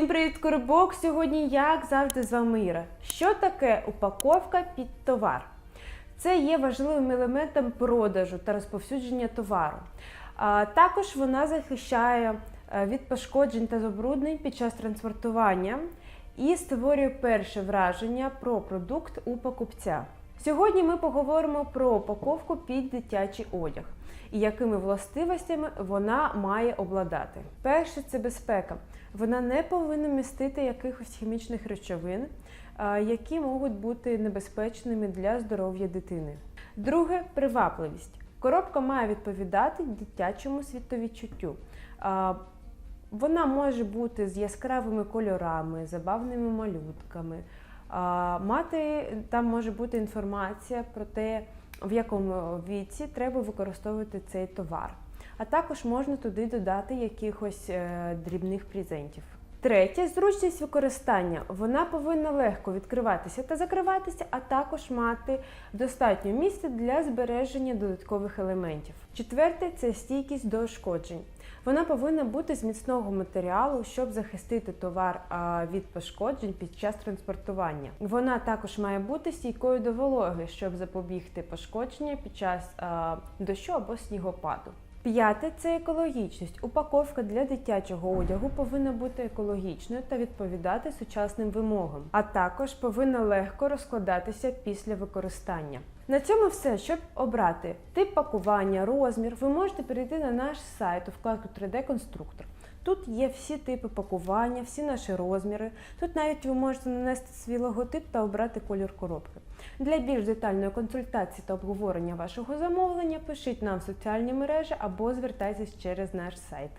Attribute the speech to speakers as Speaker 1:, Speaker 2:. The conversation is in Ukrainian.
Speaker 1: привіт, Коробок! Сьогодні, як завжди, з вами Іра. Що таке упаковка під товар? Це є важливим елементом продажу та розповсюдження товару. Також вона захищає е, від пошкоджень та забруднень під час транспортування і створює перше враження про продукт у покупця. Сьогодні ми поговоримо про упаковку під дитячий одяг і якими властивостями вона має обладати. Перше це безпека. Вона не повинна містити якихось хімічних речовин, які можуть бути небезпечними для здоров'я дитини. Друге привабливість. Коробка має відповідати дитячому світовідчуттю. Вона може бути з яскравими кольорами, забавними малютками. Мати там може бути інформація про те, в якому віці треба використовувати цей товар. А також можна туди додати якихось е, дрібних презентів. Третє зручність використання. Вона повинна легко відкриватися та закриватися, а також мати достатньо місця для збереження додаткових елементів. Четверте це стійкість до ушкоджень. Вона повинна бути з міцного матеріалу, щоб захистити товар від пошкоджень під час транспортування. Вона також має бути стійкою до вологи, щоб запобігти пошкодження під час дощу або снігопаду. П'яте це екологічність. Упаковка для дитячого одягу повинна бути екологічною та відповідати сучасним вимогам, а також повинна легко розкладатися після використання. На цьому все. Щоб обрати тип пакування, розмір, ви можете перейти на наш сайт у вкладку 3D-конструктор. Тут є всі типи пакування, всі наші розміри. Тут навіть ви можете нанести свій логотип та обрати колір коробки. Для більш детальної консультації та обговорення вашого замовлення пишіть нам в соціальні мережі або звертайтесь через наш сайт.